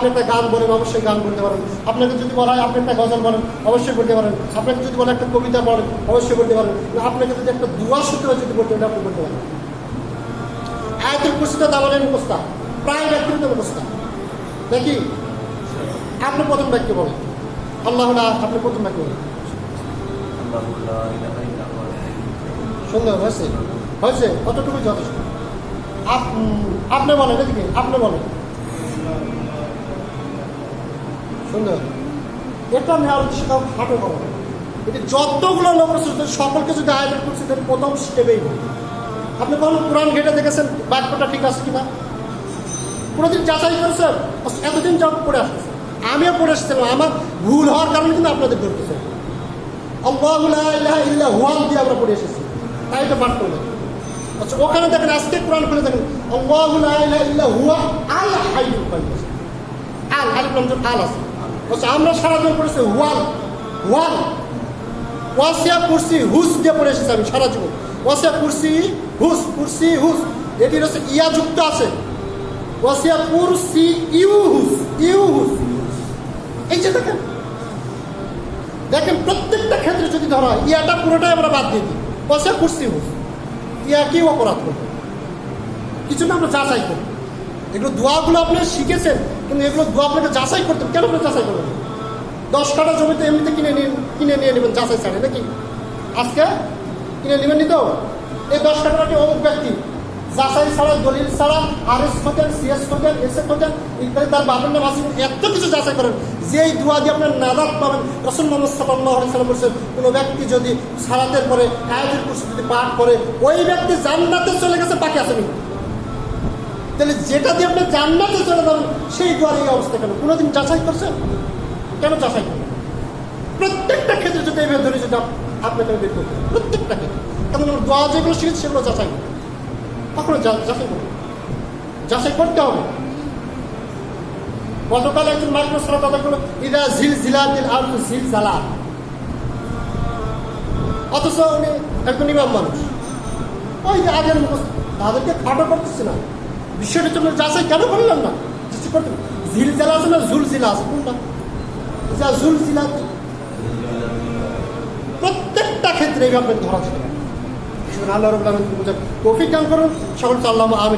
আপনি একটা গান বলেন অবশ্যই গান করতে পারেন। আপনাকে যদি বলা হয় আপনি একটা গজল বলেন অবশ্যই করতে পারেন। আপনাকে যদি বলে একটা কবিতা বলেন অবশ্যই করতে পারেন। আপনাকে যদি একটা দুয়া সূত্র যদি করতে হয় আপনি করতে পারেন। আয়াতুল কুরসিটা দামানের মুখস্থা প্রায় ব্যক্তির তো মুখস্থা দেখি আপনি প্রথম বাক্য বলেন। আল্লাহ না আপনি প্রথম বাক্য বলেন। সুন্দর হয়েছে? হয়েছে? কতটুকু যথেষ্ট? আপ- আপনি বলেন এদিকে আপনি বলেন। সুন্দর এটা নেওয়ার উদ্দেশ্য কাউ খাটো করো। এটি যতগুলো লোক রয়েছে, সকলকে যদি আয়োজন করছে তাহলে প্রথম স্টেপেই বলি আপনি কখনো কোরআন ঘেটে দেখেছেন বাক্যটা ঠিক আছে কিনা? কোনোদিন যাচাই করেছেন এতদিন যখন পড়ে আসতেছে। আমিও পড়ে এসেছিলাম আমার ভুল হওয়ার কারণে কিন্তু আপনাদের ধরতেছে। আল্লাহ ইল্লা হুয়ান দিয়ে আমরা পড়ে এসেছি। তাই তো পাঠ করলাম। আচ্ছা ওখানে দেখেন আজকে কোরআন খুলে দেখেন ইল্লা হুয়া আল কাইয়ুম। আল আলিফ আল আছে। আচ্ছা আমরা সারাদিন পড়েছি ওয়াল ওয়াল। ওয়াসিয়া কুরসি, হুস দিয়ে পড়ে এসেছি আমি সারা জীবন। ওয়াসিয়া কুরসি, হুস কুরসি, হুস। এটির হচ্ছে ইয়া যুক্ত আছে। ওয়াসিয়া কুরসি, ইউ হুস ইউ হুস। এই যে দেখেন দেখেন প্রত্যেকটা ক্ষেত্রে যদি ধরা হয়, ইয়াটা পুরোটাই আমরা বাদ দিয়ে দিই। ওয়াসিয়া কুরসি, হুস। ইয়া কি অপরাধ করব কিছু না আমরা যাচাই করি। এগুলো দোয়াগুলো আপনি শিখেছেন, কিন্তু এগুলো দোয়া আপনাকে যাচাই করতে কেন আপনি যাচাই করবেন? দশ কাটা জমিতে এমনিতে কিনে নিয়ে কিনে নিয়ে নেবেন যাচাই ছাড়ে, নাকি? আজকে কিনে নেবেন নি তো? এই দশ কাটাটি অমুক ব্যক্তি? যাচাই ছাড়া দলিল ছাড়া আর এস খোঁজেন সিএস খোঁজেন এস এ খোঁজেন ইত্যাদি, তার বাবার নাম আসেন এত কিছু যাচাই করেন। যে এই দোয়া দিয়ে আপনার নাজাত পাবেন, রসুল মোহাম্মদ সাল্লাহ সাল্লাম বলছেন, কোনো ব্যক্তি যদি সারাতের পরে আয়োজন করছে যদি পাঠ করে, ওই ব্যক্তি জান্নাতে চলে গেছে, বাকি আসেনি যেটা দিয়ে আপনি জান্নাতে চলে যাবেন, সেই দোয়ার এই অবস্থা কেন? কোনোদিন যাচাই করছেন? কেন যাচাই করবেন প্রত্যেকটা ক্ষেত্রে যদি এইভাবে ধরে যদি আপ- আপনাকে বের করতে প্রত্যেকটা ক্ষেত্রে। কারণ দোয়া যেগুলো শিখেছি, সেগুলো যাচাই করব কখনো যাচাই করব যাচাই করতে হবে। গতকাল একজন মাইক্রো সারা কথা বলল, ইদা ঝিল ঝিলাতিল আর ঝিল জ্বালা অথচ উনি একজন ইমাম মানুষ। ওই যে আগের মুখস্থ, তাদেরকে খাটো করতেছে না। বিষয়টা জন্য যাচাই কেন করলাম না? ঝিল জেলা আছে না ঝুল জেলা আছে? কোনটা? যা ঝুল জেলা প্রত্যেকটা ক্ষেত্রে এইভাবে ধরা যেতে পারে আল্লাহ রবুল্লাহ তৌফিক দান করুন। সকল আল্লাহ আমি